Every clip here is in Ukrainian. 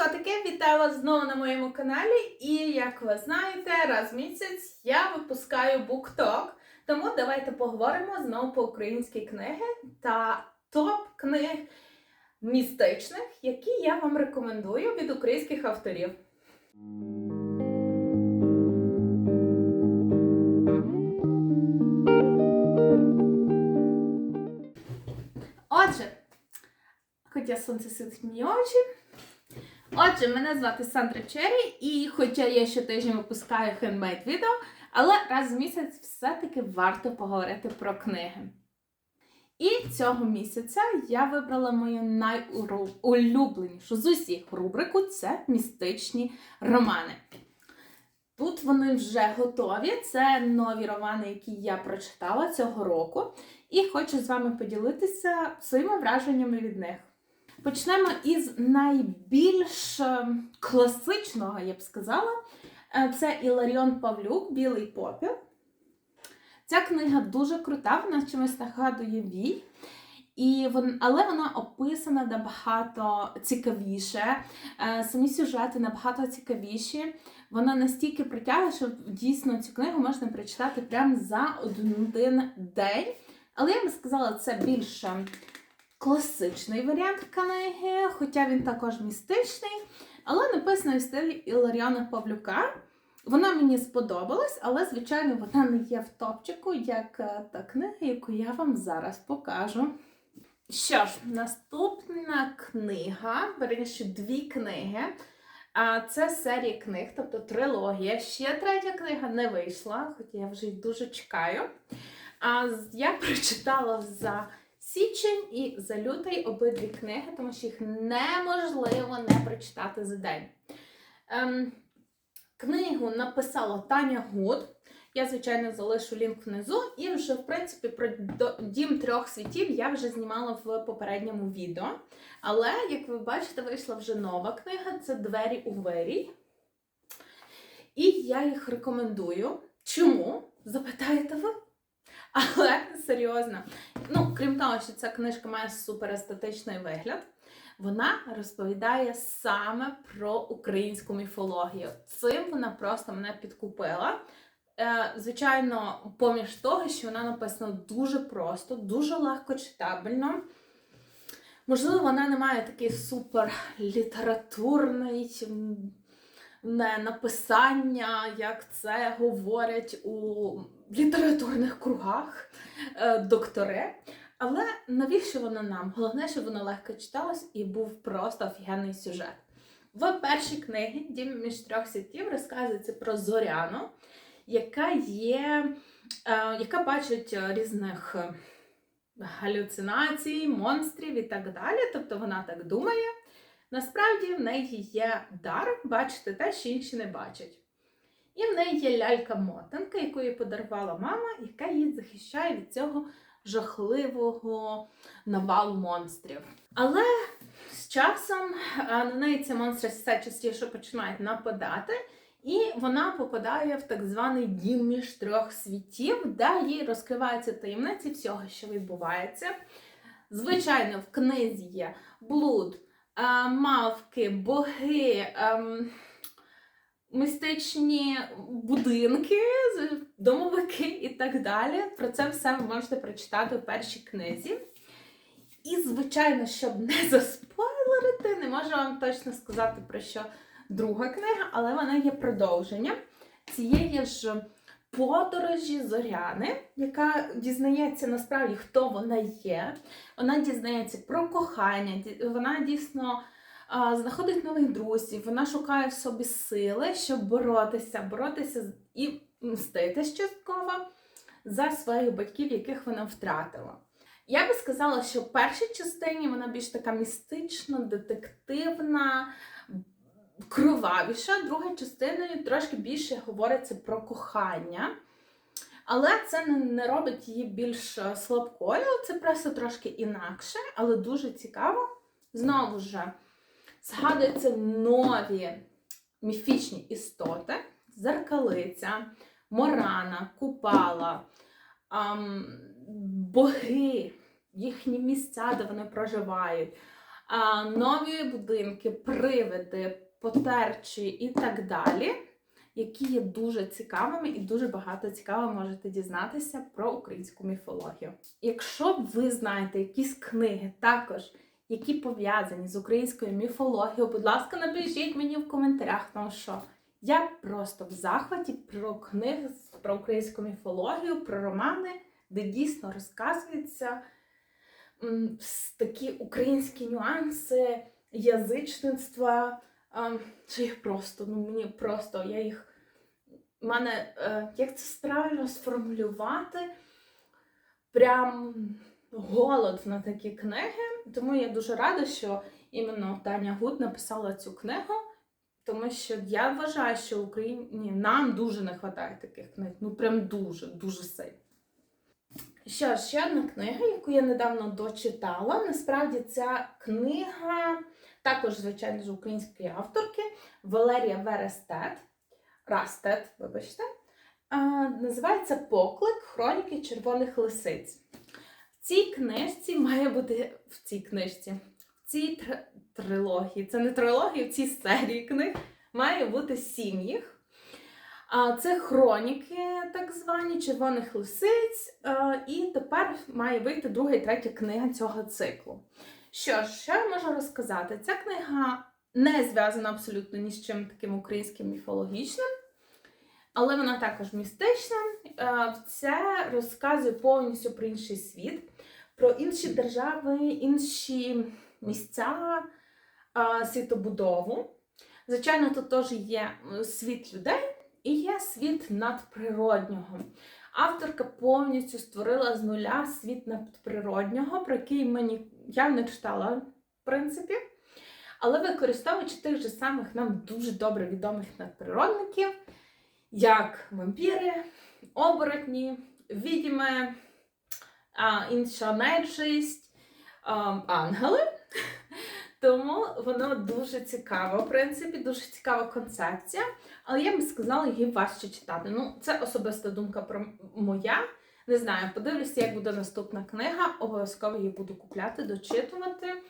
котики! Вітаю вас знову на моєму каналі. І як ви знаєте, раз в місяць я випускаю BookTok. Тому давайте поговоримо знову по українські книги та топ книг містичних, які я вам рекомендую від українських авторів. Отже, хоча сонце світить мені очі. Отже, мене звати Сандра Черрі, і хоча я щотижня випускаю хендмейд відео, але раз в місяць все-таки варто поговорити про книги. І цього місяця я вибрала мою найулюбленішу з усіх рубрику це містичні романи. Тут вони вже готові. Це нові романи, які я прочитала цього року, і хочу з вами поділитися своїми враженнями від них. Почнемо із найбільш е, класичного, я б сказала. Е, Це Іларіон Павлюк, Білий попіл. Ця книга дуже крута, вона чимось нагадує вій. І вон, але вона описана набагато цікавіше. Е, Самі сюжети набагато цікавіші. Вона настільки притягує, що дійсно цю книгу можна прочитати прямо за один день. Але я би сказала, це більше класичний варіант книги, хоча він також містичний, але написано в стилі Іларіана Павлюка. Вона мені сподобалась, але, звичайно, вона не є в топчику, як е, та книга, яку я вам зараз покажу. Що ж, наступна книга, верніше дві книги. А це серія книг, тобто трилогія. Ще третя книга не вийшла, хоча я вже їх дуже чекаю. А я прочитала за січень і за лютий обидві книги, тому що їх неможливо не прочитати за день. Ем, книгу написала Таня Гуд. Я, звичайно, залишу лінк внизу. І вже, в принципі, про дім трьох світів я вже знімала в попередньому відео. Але, як ви бачите, вийшла вже нова книга це Двері у вирій. І я їх рекомендую. Чому? Запитаєте ви? Але серйозно. Ну, крім того, що ця книжка має суперестетичний вигляд, вона розповідає саме про українську міфологію. Цим вона просто мене підкупила. Е, звичайно, поміж того, що вона написана дуже просто, дуже легко читабельно. Можливо, вона не має такий супер літературний не написання, як це говорять у літературних кругах е, доктори. Але навіщо воно нам? Головне, щоб воно легко читалось і був просто офігенний сюжет. В першій книгі Дім між трьох світів розказується про Зоряну, яка є, е, яка бачить е, різних е, галюцинацій, монстрів і так далі. Тобто вона так думає. Насправді в неї є дар бачити те, що інші не бачать. І в неї є лялька-мотанка, яку їй подарувала мама, яка її захищає від цього жахливого навалу монстрів. Але з часом е, на неї ці монстри все частіше починають нападати, і вона попадає в так званий дім між трьох світів, де їй розкриваються таємниці всього, що відбувається. Звичайно, в книзі є блуд, мавки, боги. ем, Містичні будинки, домовики і так далі. Про це все ви можете прочитати у першій книзі. І, звичайно, щоб не заспойлерити, не можу вам точно сказати про що друга книга, але вона є продовженням цієї ж подорожі Зоряни, яка дізнається насправді, хто вона є. Вона дізнається про кохання, вона дійсно знаходить нових друзів, вона шукає в собі сили, щоб боротися, боротися і мстити частково за своїх батьків, яких вона втратила. Я би сказала, що в першій частині вона більш така містична, детективна, кровавіша. Друга частиною трошки більше говориться про кохання. Але це не, не робить її більш е, слабкою, це просто трошки інакше, але дуже цікаво. Знову ж згадуються нові міфічні істоти: зеркалиця, морана, купала, ам, боги, їхні місця, де вони проживають. а, нові будинки, привиди, потерчі і так далі, які є дуже цікавими і дуже багато цікаво можете дізнатися про українську міфологію. Якщо ви знаєте якісь книги також, які пов'язані з українською міфологією, будь ласка, напишіть мені в коментарях, тому що я просто в захваті про книги про українську міфологію, про романи, де дійсно розказуються такі українські нюанси, язичництва. Що їх просто, ну мені просто, я їх. в мене, е, як це правильно сформулювати? Прям голод на такі книги. Тому я дуже рада, що іменно Таня Гуд написала цю книгу. Тому що я вважаю, що в Україні нам дуже не вистачає таких книг. Ну прям дуже, дуже сильно. Ж, ще одна книга, яку я недавно дочитала. Насправді ця книга також, звичайно ж, української авторки Валерія Верестет. Растет, вибачте. Називається Поклик Хроніки червоних лисиць. В цій книжці має бути в цій книжці, в цій тр- трилогії, це не трилогія, в цій серії книг має бути сім їх. А це хроніки, так звані червоних лисиць. І тепер має вийти друга і третя книга цього циклу. Що ж, що я можу розказати? Ця книга не зв'язана абсолютно ні з чим таким українським міфологічним, але вона також містична. Е, Це розказує повністю про інший світ, про інші держави, інші місця, е, світобудову. Звичайно, тут теж є світ людей і є світ надприроднього. Авторка повністю створила з нуля світ надприроднього, про який мені я не читала, в принципі. Але використовуючи тих же самих нам дуже добре відомих надприродників, як вампіри, оборотні, відьми, інша нечисть, ангели. Тому воно дуже цікаво, в принципі, дуже цікава концепція. Але я би сказала, її важче читати. Ну, це особиста думка про моя. Не знаю, подивлюся, як буде наступна книга. Обов'язково її буду купляти, дочитувати.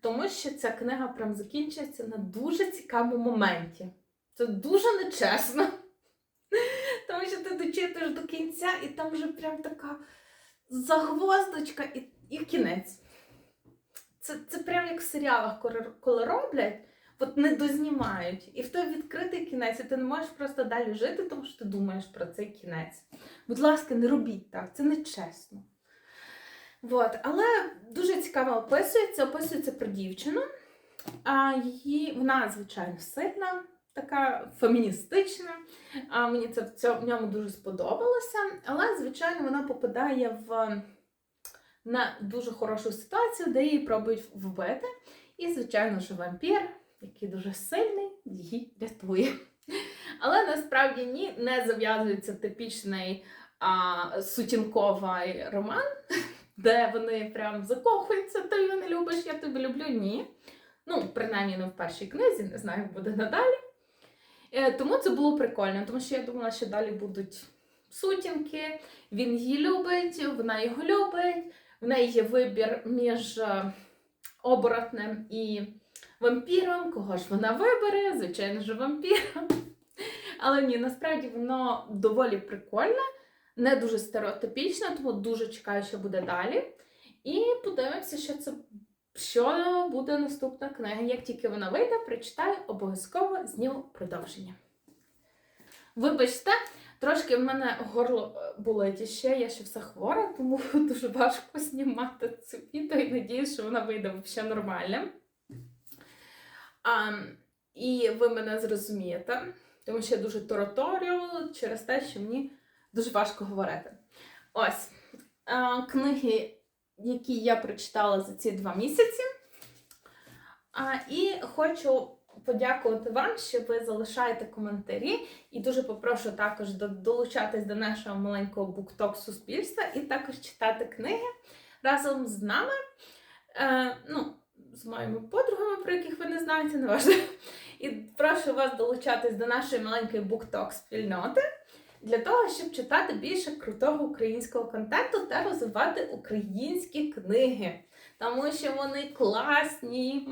Тому що ця книга прям закінчується на дуже цікавому моменті. Це дуже нечесно. Тому що ти дочитуєш до кінця, і там вже прям така загвоздочка і, і кінець. Це, це прям як в серіалах, коли, роблять, от не дознімають. І в той відкритий кінець, і ти не можеш просто далі жити, тому що ти думаєш про цей кінець. Будь ласка, не робіть так, це не чесно. От. Але дуже цікаво описується, описується про дівчину. А її, вона, звичайно, сильна, така феміністична. А мені це в в ньому дуже сподобалося. Але, звичайно, вона попадає в на дуже хорошу ситуацію, де її пробують вбити. І, звичайно ж, вампір, який дуже сильний, її рятує. Але насправді ні, не зав'язується типічний а, сутінковий роман, де вони прям закохуються, ти мене любиш, я тебе люблю. Ні. Ну, принаймні не в першій книзі, не знаю, як буде надалі. Е, тому це було прикольно, тому що я думала, що далі будуть сутінки, він її любить, вона його любить. В неї є вибір між е, оборотнем і вампіром. Кого ж вона вибере? Звичайно ж, вампіром. Але ні, насправді воно доволі прикольне, не дуже стереотипічне, тому дуже чекаю, що буде далі. І подивимося, що це що буде наступна книга. Як тільки вона вийде, прочитаю, обов'язково зніму продовження. Вибачте, трошки в мене горло е, болить ще, я ще все хвора, тому дуже важко знімати це відео і надіюсь, що вона вийде взагалі нормально. А, і ви мене зрозумієте, тому що я дуже тороторю через те, що мені дуже важко говорити. Ось а, книги, які я прочитала за ці два місяці. А, і хочу подякувати вам, що ви залишаєте коментарі. І дуже попрошу також долучатись до нашого маленького букток суспільства і також читати книги разом з нами. Е, ну, з моїми подругами, про яких ви не знаєте, не важливо. І прошу вас долучатись до нашої маленької букток спільноти для того, щоб читати більше крутого українського контенту та розвивати українські книги. тому що вони класні.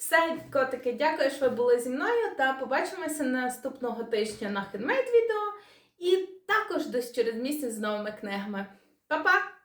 Все, котики, дякую, що ви були зі мною. Та побачимося наступного тижня на хедмейд відео І також десь через місяць з новими книгами. Па-па!